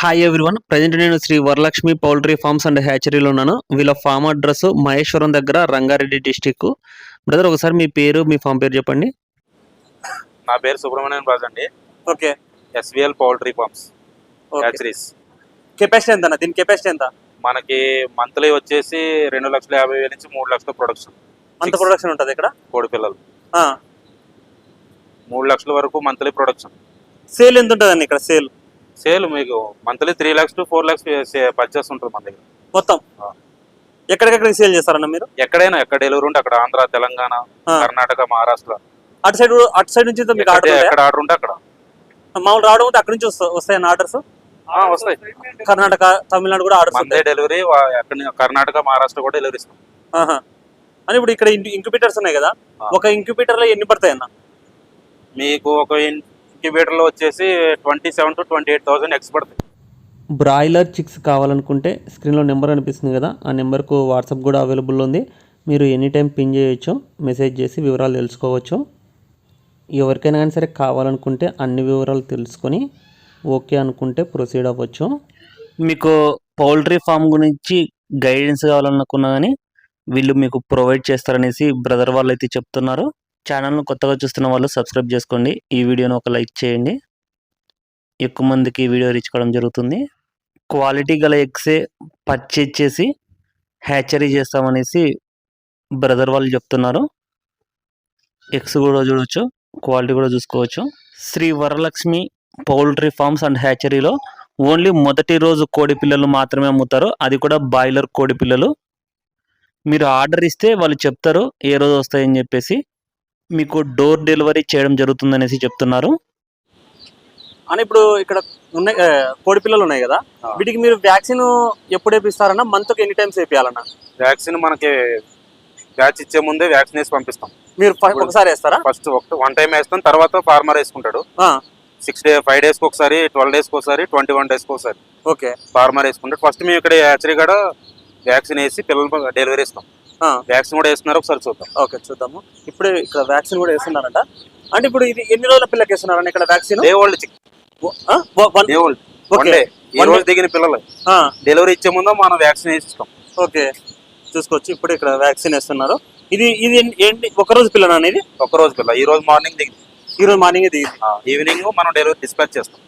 Hi everyone present నేను Sri Varalakshmi poultry farms and హ్యాచరీలో ఉన్నాను. వీళ్ళ ఫామ్ అడ్రస్ మహేశ్వరం దగ్గర రంగారెడ్డి డిస్టిక్ బ్రదర్ ఒకసారి మీ పేరు మీ ఫామ్ పేరు చెప్పండి. నా పేరు సుబ్రహ్మణ్యం రాజు అండి. Okay SVL poultry farms okay hatcheries capacity ఎంత అన్న దీని కెపాసిటీ ఎంత? మనకి మంత్లీ వచ్చేసి రెండు లక్షల యాభై వేల నుంచి మూడు లక్షల ప్రొడక్షన్ అంత Six. ప్రొడక్షన్ ఉంటుంది ఇక్కడ? కోడి పిల్లలు. మూడు లక్షల వరకు మంత్లీ ప్రొడక్షన్ సేల్ ఎంత ఉంటుంది ఇక్కడ? సేల్ సేల్ మీకు monthly three lakhs to four lakhs purchase ఉంటుంది మన దగ్గర. మొత్తం? ఆ. ఎక్కడికెక్కడికి సేల్ చేస్తారన్న మీరు? ఎక్కడైనా ఎక్కడ డెలివరీ ఉంటే అక్కడ ఆంధ్ర తెలంగాణ. కర్ణాటక మహారాష్ట్ర. అటు సైడ్ అటు సైడ్ నుంచి మీకు ఆర్డర్ ఎక్కడ ఆర్డర్ ఉంటే అక్కడ. మామూలు రావడం ఉంటే అక్కడి నుంచి వస్తా- వస్తాయన్న ఆర్డర్స్? వస్తాయి. కర్ణాటక తమిళనాడు కూడా orders monthly delivery Karnataka Maharashtra కూడా డెలివరీ ఇస్తాం. అని ఇప్పుడు ఇక్కడ ఇంక్యుబేటర్స్ ఉన్నాయి కదా. ఒక ఇంక్యుబేటర్లో ఎన్ని పడతాయి అన్న మీకు ఒక ఇంక్యుబేటర్లో వచ్చేసి twenty seven to twenty eight thousand eggs పడుతుంది. బ్రాయిలర్ చిక్స్ కావాలనుకుంటే స్క్రీన్లో నెంబర్ అనిపిస్తుంది కదా ఆ నెంబర్కు వాట్సాప్ కూడా అవైలబుల్ ఉంది. మీరు ఎనీ టైం పిన్ చేయొచ్చు మెసేజ్ చేసి వివరాలు తెలుసుకోవచ్చు. ఎవరికైనా కానీ సరే కావాలనుకుంటే అన్ని వివరాలు తెలుసుకొని ఓకే అనుకుంటే ప్రొసీడ్ అవ్వచ్చు. మీకు పౌల్ట్రీ ఫామ్ గురించి గైడెన్స్ కావాలనుకున్నా కానీ వీళ్ళు మీకు ప్రొవైడ్ చేస్తారనేసి బ్రదర్ వాళ్ళు అయితే చెప్తున్నారు. ఛానల్ను కొత్తగా చూస్తున్న వాళ్ళు సబ్స్క్రైబ్ చేసుకోండి. ఈ వీడియోను ఒక లైక్ చేయండి. ఎక్కువ మందికి వీడియో రీచ్ కావడం జరుగుతుంది. క్వాలిటీ గల ఎగ్సే పర్చేజ్ చేసి హ్యాచరీ చేస్తామనేసి బ్రదర్ వాళ్ళు చెప్తున్నారు. ఎగ్స్ కూడా చూడవచ్చు క్వాలిటీ కూడా చూసుకోవచ్చు. Sri Varalakshmi poultry farms and హ్యాచరీలో only మొదటి రోజు కోడి పిల్లలు మాత్రమే అమ్ముతారు. అది కూడా బాయిలర్ కోడి పిల్లలు. మీరు ఆర్డర్ ఇస్తే వాళ్ళు చెప్తారు ఏ రోజు వస్తాయని చెప్పేసి. మీకు డోర్ డెలివరీ చేయడం జరుగుతుందనేసి చెప్తున్నారు. అని ఇప్పుడు ఇక్కడ ఉన్నాయి కోడి పిల్లలు ఉన్నాయి కదా. వీటికి మీరు వ్యాక్సిన్ ఎప్పుడు వేపిస్తారన్న మంత్ ఎన్ని టైమ్స్ వేపియాలన్న? వ్యాక్సిన్ మనకి బ్యాచ్ ఇచ్చే ముందే వ్యాక్సిన్ వేసి పంపిస్తాం. మీరు ఒకసారి వేస్తారా? ఫస్ట్ ఒక వన్ టైం వేస్తాం తర్వాత ఫార్మర్ వేసుకుంటాడు. ఆ, సిక్స్ డే ఫైవ్ డేస్కి ఒకసారి ట్వెల్వ్ డేస్కి ఒకసారి ట్వంటీ వన్ డేస్కి ఒకసారి. ఓకే. ఫార్మర్ వేసుకుంటాడు. ఫస్ట్ మేము ఇక్కడ యాచరీ కూడా వ్యాక్సిన్ వేసి పిల్లలు డెలివరీ ఇస్తాం. వ్యాక్సిన్ కూడా వేస్తున్నారు ఒకసారి చూద్దాం. ఓకే చూద్దాము. ఇప్పుడే ఇక్కడ వ్యాక్సిన్ కూడా వేస్తున్నారంట. అంటే ఇప్పుడు ఇది ఎన్ని రోజుల పిల్లకి వేస్తున్నారన్న ఇక్కడ vaccine? Day old chick one day old one okay ఈ రోజు దిగిన పిల్లలు. డెలివరీ ఇచ్చే ముందు మనం వ్యాక్సిన్ వేసి ఇస్తాం ఓకే. చూసుకోవచ్చు. ఇప్పుడు ఇక్కడ వ్యాక్సిన్ వేస్తున్నారు. ఇది ఇది ఏంటి ఒక రోజు పిల్లనా అనేది ఒక రోజు పిల్ల. ఈ రోజు మార్నింగ్ దిగింది. ఈ రోజు మార్నింగ్ ఇది ఈవినింగ్ మనం డెలివరీ డిస్పాచ్ చేస్తాం.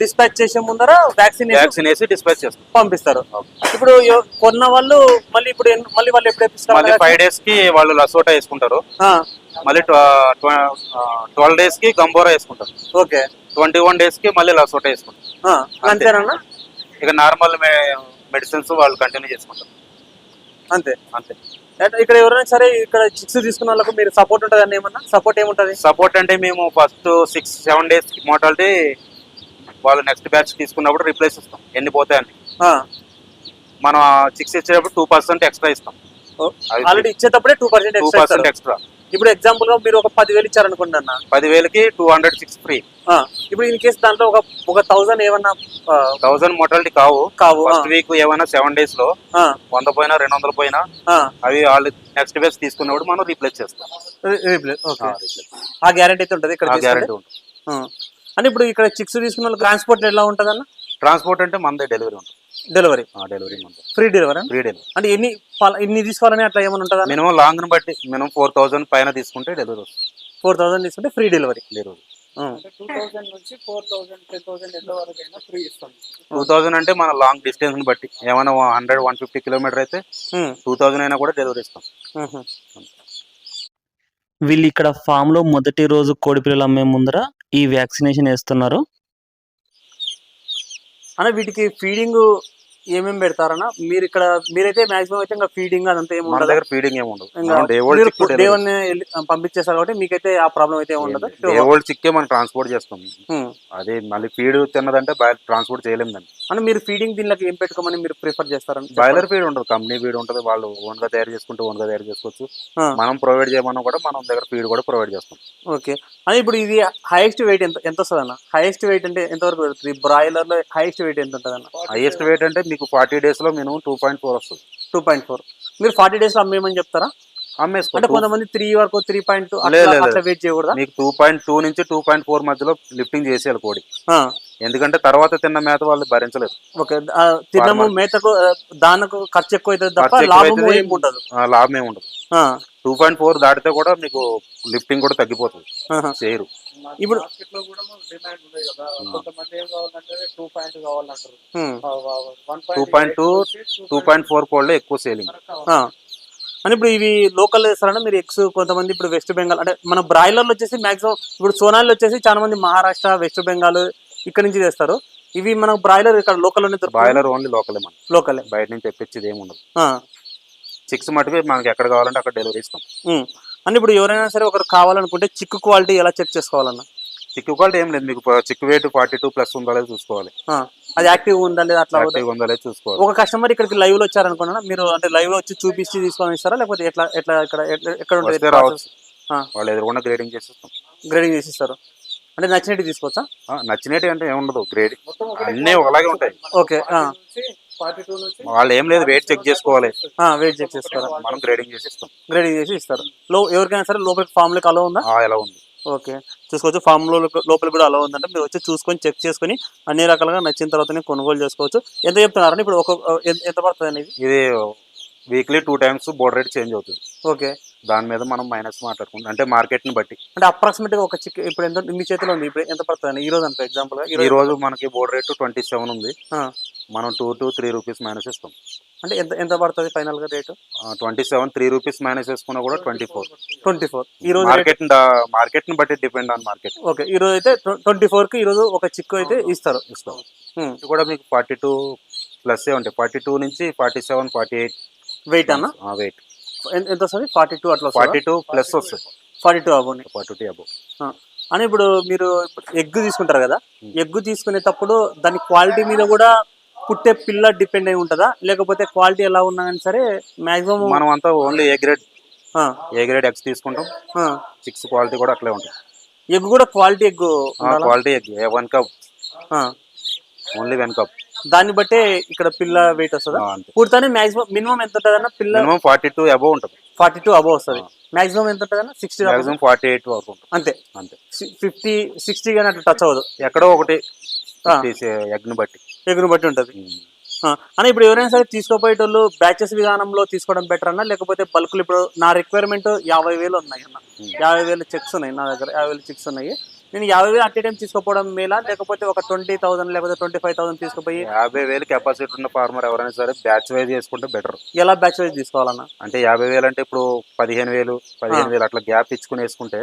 డిస్పాచ్ చేసే ముందర వ్యాక్సిన్ వ్యాక్సిన్ వేసి డిస్పాచ్ చేస్తాం పంపిస్తారు. ఇప్పుడు కొన్న వాళ్ళు మళ్ళీ ఇప్పుడు మళ్ళీ వాళ్ళు ఎప్పుడు మళ్ళీ ఫైవ్ డేస్కి వాళ్ళు లసోటా వేసుకుంటారు. మళ్ళీ ట్వెల్వ్ డేస్కి గంబోరా వేసుకుంటారు. ఓకే. ట్వంటీ వన్ డేస్కి మళ్ళీ లసోటా వేసుకుంటారు. ఆ, అంతేనన్నా ఇక నార్మల్ మెడిసిన్స్ వాళ్ళు కంటిన్యూ చేసుకుంటారు. అంతే. అంతే. అంటే ఇక్కడ ఎవరైనా సరే ఇక్కడ చిక్స్ తీసుకున్న వాళ్ళకు మీరు సపోర్ట్ ఉంటుంది ఏమన్నా? సపోర్ట్ ఏముంటది? సపోర్ట్ అంటే మేము first six seven days mortality వాళ్ళు నెక్స్ట్ బ్యాచ్ తీసుకున్నప్పుడు రిప్లేస్ ఇస్తాం. ఎన్ని పోతాయని. మనం సిక్స్ ఇచ్చేటప్పుడు టూ పర్సెంట్ ఎక్స్ట్రా ఇస్తాం. Already ఇచ్చేటప్పుడే two percent two percent extra ఇప్పుడు ఎగ్జాంపుల్గా మీరు ఒక పదివేలు ఇచ్చారనుకోండి అన్న. పదివేలకి టూ హండ్రెడ్ సిక్స్ ఫ్రీ ఇప్పుడు ఇన్ కేసు దాంట్లో ఒక ఒక థౌసండ్ ఏమన్నా థౌసండ్ మోటాలిటీ కావు. కావు ఫస్ట్ వీక్ ఏమైనా సెవెన్ డేస్లో వంద పోయినా రెండు వందలు పోయినా అవి వాళ్ళు నెక్స్ట్ బ్యాచ్ తీసుకున్నప్పుడు మనం రీప్లేస్ చేస్తాం. రి- రిప్లే- ఓకే. ఆ గ్యారెంటీ అయితే ఉంటుంది ఇక్కడ గ్యారెంటీ ఉంటుంది. అని ఇప్పుడు ఇక్కడ చిక్స్ తీసుకున్న వాళ్ళకి ట్రాన్స్పోర్ట్ ఎలా ఉంటుంది అన్న ట్రాన్స్పోర్ట్ అంటే మనదే డెలివరీ ఉంటుంది. డెలివరీ డెలివరీ మనదే ఫ్రీ డెలివరీ ఫ్రీ డెలివరీ అంటే ఎన్ని ఎన్ని తీసుకోవాలని అట్లా ఏమైనా ఉంటుందా? మినిమం లాంగ్ని బట్టి మినిమం ఫోర్ థౌసండ్ పైన తీసుకుంటే డెలివరీ వస్తుంది. ఫోర్ థౌసండ్ తీసుకుంటే free delivery delivery two thousand two అంటే మన లాంగ్ డిస్టెన్స్ని బట్టి. ఏమైనా హండ్రెడ్ వన్ ఫిఫ్టీ కిలోమీటర్ అయితే టూ థౌసండ్ అయినా కూడా డెలివరీ ఇస్తాం. వీళ్ళు ఇక్కడ ఫామ్లో మొదటి రోజు కోడి పిల్లలు అమ్మే ముందర ఈ వ్యాక్సినేషన్ వేస్తున్నారు. అన్న వీటికి ఫీడింగ్ ఏమేమి పెడతారన్న మీరు ఇక్కడ మీరైతే మాక్సిమం అయితే ఇంకా ఫీడింగ్ అదంతా ఏమి మన ఉండదు. దగ్గర ఫీడింగ్ ఏమి ఉండదు. మీరు పంపించేస్తారు కాబట్టి మీకైతే ఆ ప్రాబ్లం అయితే ఉండదు. ఓల్డ్ చిక్కే మనం ట్రాన్స్పోర్ట్ చేస్తాం. ఉమ్. అదే మళ్ళీ ఫీడ్ తిన్నదంటే బయట ట్రాన్స్పోర్ట్ చేయలేము దాన్ని. అంటే మీరు ఫీడింగ్ దీనికి ఏం పెట్టుకోమని మీరు ప్రిఫర్ చేస్తారని బాయిలర్ ఫీడ్ ఉండదు కంపెనీ ఫీడ్ ఉంటుంది వాళ్ళు ఓన్గా తయారు చేసుకుంటే ఓన్గా తయారు చేసుకోవచ్చు. ఆ. మనం ప్రొవైడ్ చేయమన్నా కూడా మనం దగ్గర ఫీడ్ కూడా ప్రొవైడ్ చేస్తాం. ఓకే. అని ఇప్పుడు ఇది హైయెస్ట్ వెయిట్ ఎంత ఎంత వస్తుంది అన్న హైయెస్ట్ వెయిట్ అంటే ఎంత వరకు పెడుతుంది బ్రాయిలర్లో హైయెస్ట్ వెయిట్ ఎంత ఉంటుంది అన్న హైయెస్ట్ వెయిట్ అంటే మీకు ఫార్టీ డేస్లో మినిమం టూ పాయింట్ ఫోర్ వస్తుంది. Two point four. మీరు ఫార్టీ డేస్లో అమ్మేయమని చెప్తారా? అంటే అమ్మేసుకో కొంతమంది త్రీ వరకు త్రీ పాయింట్ అట్లా వెయిట్ చేయకూడదా? మీకు టూ పాయింట్ టూ నుంచి టూ పాయింట్ ఫోర్ మధ్యలో లిఫ్టింగ్ చేసేయాలి కోడి. ఎందుకంటే తర్వాత తిన్న మేత వాళ్ళు భరించలేరు. ఓకే తినము. మేతకు దానికి ఖర్చు ఎక్కువ అవుతుంది తప్ప. ఏమి ఉండదు. లాభం ఏమి ఉండదు. ఆ, టూ పాయింట్ ఫోర్ దాటితే కూడా మీకు లిఫ్టింగ్ కూడా తగ్గిపోతుంది. చేయరు. ఇప్పుడు- మార్కెట్లో కూడా డిమాండ్ ఉంది కదా. కొంతమంది ఏం కావాలంటే two point two two point four కోళ్ళే ఎక్కువ సేలింగ్. ఆ. అని ఇప్పుడు ఇవి లోకల్ వేస్తారంటే మీరు ఎక్స్ కొంతమంది ఇప్పుడు వెస్ట్ బెంగాల్ అంటే మన బ్రాయిలర్లు వచ్చేసి మాక్సిమం ఇప్పుడు సోనాలు వచ్చేసి చాలా మంది మహారాష్ట్ర వెస్ట్ బెంగాల్ ఇక్కడ నుంచి తెస్తారు. ఇవి మన బ్రాయిలర్ ఇక్కడ లోకల్ బాయిలర్ ఓన్లీ లోకలే మనం లోకలే బయట నుంచి తెప్పించేది ఏమి ఉండదు. చిక్స్ మటుకు మనకి ఎక్కడ కావాలంటే అక్కడ డెలివరీ ఇస్తాం. అని ఇప్పుడు ఎవరైనా సరే ఒకరు కావాలనుకుంటే చిక్కు క్వాలిటీ ఎలా చెక్ చేసుకోవాలన్న? చిక్కు క్వాలిటీ ఏం లేదు. మీకు చిక్కు వెయిట్ ఫార్టీ టూ ప్లస్ ఉందో లేదో చూసుకోవాలి. అది యాక్టివ్ ఉందా లేదా అట్లా? యాక్టివ్ ఉందో లేదో చూసుకోవాలి. ఒక కస్టమర్ ఇక్కడికి లైవ్లో వచ్చారనుకున్నా మీరు అంటే లైవ్లో వచ్చి చూపించి తీసుకొని ఇస్తారా? లేకపోతే ఎట్లా ఎట్లా ఇక్కడ ఎక్కడ ఉంటుంది? రావచ్చు. వాళ్ళు ఎదురుకుండా గ్రేడింగ్ చేసిస్తాం. గ్రేడింగ్ చేసి ఇస్తారు అంటే నచ్చినట్టు తీసుకోవచ్చా? ఆ, నచ్చినట్టు అంటే ఏముండదు గ్రేడ్ అన్నీ ఒకలాగే ఉంటాయి. ఓకే వాళ్ళు ఏం లేదు వెయిట్ చెక్ చేసుకోవాలి. వెయిట్ చెక్ చేసుకోరా మనం గ్రేడింగ్ చేసి ఇస్తాం గ్రేడింగ్ చేసి ఇస్తారు. లో ఎవరికైనా సరే లోపల ఫామ్లోకి అలో ఉందా? ఆ, ఎలా ఉంది? ఓకే. చూసుకోవచ్చు ఫామ్లో లోపల కూడా అలా ఉందంటే మీరు వచ్చి చూసుకొని చెక్ చేసుకొని అన్ని రకాలుగా నచ్చిన తర్వాతనే కొనుగోలు చేసుకోవచ్చు. ఎంత చెప్తున్నారని ఇప్పుడు ఒక ఎంత- ఎంత పడుతుంది అనేది ఇది weekly two times border rate change అవుతుంది. ఓకే. దాని మీద మనం మైనస్ మాట్లాడుకుంటాం అంటే మార్కెట్ని బట్టి. అంటే అప్రాక్సిమేట్గా ఒక చిక్ ఇప్పుడు ఎంత మీ చేతిలో ఉంది ఇప్పుడు ఎంత పడుతుంది ఈ రోజు అనుకో ఎగ్జాంపుల్గా ఈ రోజు మనకి బోర్డర్ రేట్ ట్వంటీ సెవెన్ ఉంది. మనం two to three rupees minus ఇస్తాం అంటే ఎంత ఎంత పడుతుంది ఫైనల్గా rate twenty seven three rupees minus వేసుకున్నా కూడా ట్వంటీ ఫోర్ ట్వంటీ ఫోర్ ఈ రోజు మార్కెట్ మార్కెట్ని బట్టి డిపెండ్ ఆన్ మార్కెట్ ఓకే ఈ రోజు అయితే ట్వంటీ ఫోర్కి ఈ రోజు ఒక చిక్కు అయితే ఇస్తారు. ఇస్తాం. ఉమ్. ఇది కూడా మీకు ఫార్టీ టూ ప్లస్ ఉంటాయి? ఫార్టీ టూ నుంచి forty seven forty eight weight అన్న వెయిట్ ఎంత వస్తుంది? ఫార్టీ టూ అట్లా ఫార్టీ టూ ప్లస్ వస్తుంది. ఫార్టీ టూ అవ్వండి ఫార్టీ టూ అబౌ అని ఇప్పుడు మీరు ఎగ్ తీసుకుంటారు కదా? ఎగ్ తీసుకునేటప్పుడు దాని క్వాలిటీ మీద కూడా పుట్టే పిల్ల డిపెండ్ అయి ఉంటుందా? లేకపోతే క్వాలిటీ ఎలా ఉన్నా కానీ సరే మాక్సిమం మనం అంతా only A grade A grade eggs తీసుకుంటాం. చిక్స్ క్వాలిటీ కూడా అట్లే ఉంటుంది. ఎగ్ కూడా quality egg quality egg one cup. Only one cup. దాన్ని బట్టే ఇక్కడ పిల్ల వెయిట్ వస్తుందా? అంతే. పుడతానే మాక్సిమం మినిమం ఎంత ఉంటుంది అన్న పిల్ల మినిమం ఫార్టీ టూ అబౌవ్ ఉంటుంది. ఫార్టీ టూ అబవ్ వస్తుంది. మాక్సిమం ఎంత ఉంటుంది అన్న సిక్స్టీ మాక్సిమం ఫార్టీ ఎయిట్ వరకు ఉంటుంది. అంతే. అంతే. ఫిఫ్టీ సిక్స్టీ కానీ అట్లా టచ్ అవ్వదు. ఎక్కడో ఒకటి ఆ. తీసే ఎగ్ని బట్టి. ఎగురు బట్టి ఉంటుంది. అని ఇప్పుడు ఎవరైనా సరే తీసుకోపోయేటోళ్ళు బ్యాచెస్ విధానంలో తీసుకోవడం బెటర్ అన్న? లేకపోతే బల్క్లు ఇప్పుడు నా రిక్వైర్మెంట్ యాభై వేలు ఉన్నాయి అన్న. యాభై వేలు చెక్స్ ఉన్నాయి నా దగ్గర. యాభై వేలు చెక్స్ ఉన్నాయి. నేను యాభై వేలు అట్ టైం తీసుకోపోవడం మేలా? లేకపోతే ఒక ట్వంటీ థౌసండ్ లేకపోతే ట్వంటీ ఫైవ్ థౌసండ్ తీసుకుపోయి యాభై వేలు కెపాసిటీ ఉన్న ఫార్మర్ ఎవరైనా సరే బ్యాచ్ వైజ్ చేసుకుంటే బెటర్ ఎలా బ్యాచ్ వైజ్ తీసుకోవాలన్న? అంటే యాభై వేలు అంటే ఇప్పుడు పదిహేను వేలు పదిహేను వేలు అట్లా గ్యాప్ ఇచ్చుకుని వేసుకుంటే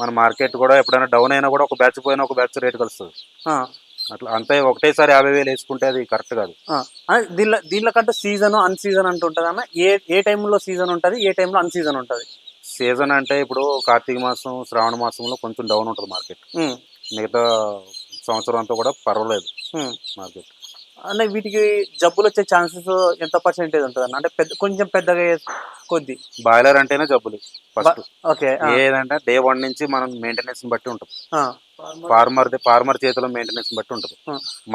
మన మార్కెట్ కూడా ఎప్పుడైనా డౌన్ అయినా కూడా ఒక బ్యాచ్ పోయినా ఒక బ్యాచ్ రేట్ కలుస్తుంది. అట్లా అంతే ఒకటేసారి యాభై వేలు వేసుకుంటే అది కరెక్ట్ కాదు. దీనిలో దీనిలో కంటే సీజన్ అన్ సీజన్ అంటూ ఉంటుంది అన్న ఏ ఏ టైంలో సీజన్ ఉంటుంది ఏ టైంలో అన్ సీజన్ ఉంటుంది? సీజన్ అంటే ఇప్పుడు కార్తీక మాసం శ్రావణ మాసంలో కొంచెం డౌన్ ఉంటుంది మార్కెట్. మిగతా సంవత్సరం అంతా కూడా పర్వాలేదు మార్కెట్. అంటే వీటికి జబ్బులు వచ్చే ఛాన్సెస్ ఎంత పర్సెంటేజ్ ఉంటుంది అన్న? అంటే పెద్ద కొంచెం పెద్దగా కొద్ది. బాయిలర్ అంటేనే జబ్బులు ఫస్ట్. ఓకే ఏదంటే డే వన్ నుంచి మనం మెయింటెనెన్స్ బట్టి ఉంటుంది. ఫార్మర్ ఫార్మర్ చేతిలో మెయింటెనెన్స్ బట్టి ఉంటుంది.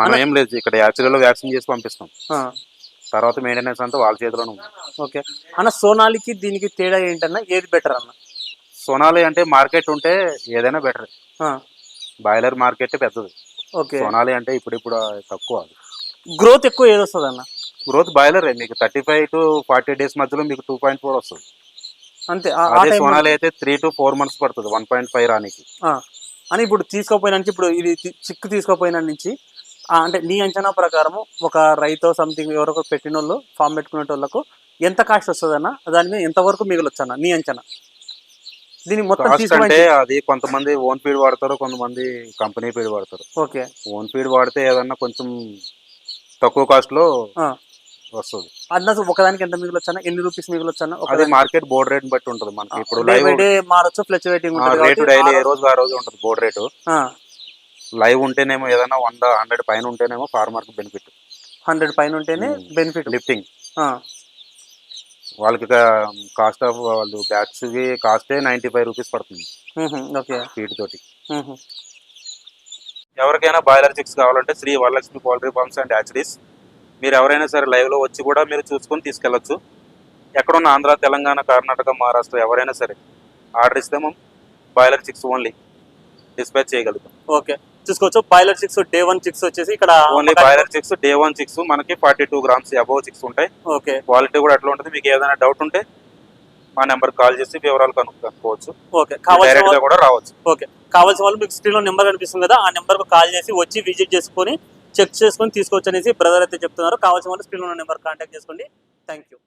మనం ఏం లేదు ఇక్కడ యాక్చువల్ వ్యాక్సిన్ చేసి పంపిస్తాం. తర్వాత మెయింటెనెన్స్ అంతా వాళ్ళ చేతిలోనే ఉంది. ఓకే. అన్న సోనాలికి దీనికి తేడా ఏంటన్నా? ఏది బెటర్ అన్న? సోనాలి అంటే మార్కెట్ ఉంటే ఏదైనా బెటర్ బాయిలర్ మార్కెట్ పెద్దది. ఓకే. సోనాలి అంటే ఇప్పుడు ఇప్పుడు తక్కువ. గ్రోత్ ఎక్కువ ఏది వస్తుంది అన్న? గ్రోత్ బాయిలర్ మీకు thirty five to forty days మధ్యలో మీకు టూ పాయింట్ ఫోర్ వస్తుంది. అంతే. అదే సోనాలి అయితే త్రీ టు ఫోర్ మంత్స్ పడుతుంది వన్ పాయింట్ ఫైవ్ రానికి. అని ఇప్పుడు తీసుకోపోయిన నుంచి ఇప్పుడు ఇది చిక్కు తీసుకోపోయిన నుంచి అంటే నీ అంచనా ప్రకారము ఒక రైతు సంథింగ్ ఎవరొకరు పెట్టిన వాళ్ళు ఫామ్ పెట్టుకునే వాళ్ళకు ఎంత కాస్ట్ వస్తుంది అన్న దాని మీద ఎంత వరకు మిగలొచ్చు అన్న నీ అంచనా? దీన్ని మొత్తం అంటే అది కొంతమంది ఓన్ ఫీడ్ వాడతారు కొంతమంది కంపెనీ ఫీడ్ వాడతారు. ఓకే. ఓన్ ఫీడ్ వాడితే ఏదన్నా కొంచెం తక్కువ కాస్ట్లో. వస్తుంది. అన్న ఒకదానికి ఎంత మిగలొచ్చు ఎన్ని రూపీస్ మిగలొచ్చు అది మార్కెట్ బోర్డ్ రేట్ బట్టి ఉంటుంది. మనకి ఇప్పుడు లైవ్ మారొచ్చు ఫ్లక్చువేటింగ్ రేటు డైలీ ఏ రోజు ఆ రోజు ఉంటుంది బోర్డ్ రేటు లైవ్ ఉంటేనేమో ఏదైనా వంద హండ్రెడ్ పైన ఉంటేనేమో ఫార్మర్కి బెనిఫిట్ హండ్రెడ్ పైన ఉంటేనే Hmm. బెనిఫిట్ లిఫ్టింగ్ వాళ్ళకి కాస్ట్ ఆఫ్ వాళ్ళు బ్యాగ్స్కి కాస్టే నైన్టీ ఫైవ్ రూపీస్ పడుతుంది. ఓకే. ఫీడ్ తోటి. ఎవరికైనా బాయిలర్ చిక్స్ కావాలంటే Sri Varalakshmi poultry farms and hatcheries మీరు ఎవరైనా సరే లైవ్లో వచ్చి కూడా మీరు చూసుకొని తీసుకెళ్ళొచ్చు. ఎక్కడున్న ఆంధ్ర తెలంగాణ కర్ణాటక మహారాష్ట్ర ఎవరైనా సరే ఆర్డర్ ఇస్తే మేము బాయిలర్ చిక్స్ ఓన్లీ డిస్పాచ్ చేయగలుగుతాం. ఓకే. చూసుకోవచ్చు. Boiler chicks day one chicks వచ్చేసి ఇక్కడ only boiler chicks day one chicks మనకి forty two grams above chicks ఉంటాయి. ఓకే క్వాలిటీ కూడా అట్లా ఉంటుంది. మీకు ఏదైనా డౌట్ ఉంటే మా నెంబర్ కాల్ చేసి వివరాలు కనుక్కోవచ్చు. ఓకే కావాల్సిన కూడా రావచ్చు. ఓకే కావాల్సిన వాళ్ళు మీకు స్క్రీన్లో నెంబర్ కనిపిస్తుంది కదా ఆ నెంబర్కు కాల్ చేసి వచ్చి విజిట్ చేసుకొని చెక్ చేసుకొని తీసుకోవచ్చు అనేసి బ్రదర్ అయితే చెప్తున్నారు. కావాల్సిన వాళ్ళు స్క్రీన్లో నెంబర్ కాంటాక్ట్ చేసుకోండి. Thank you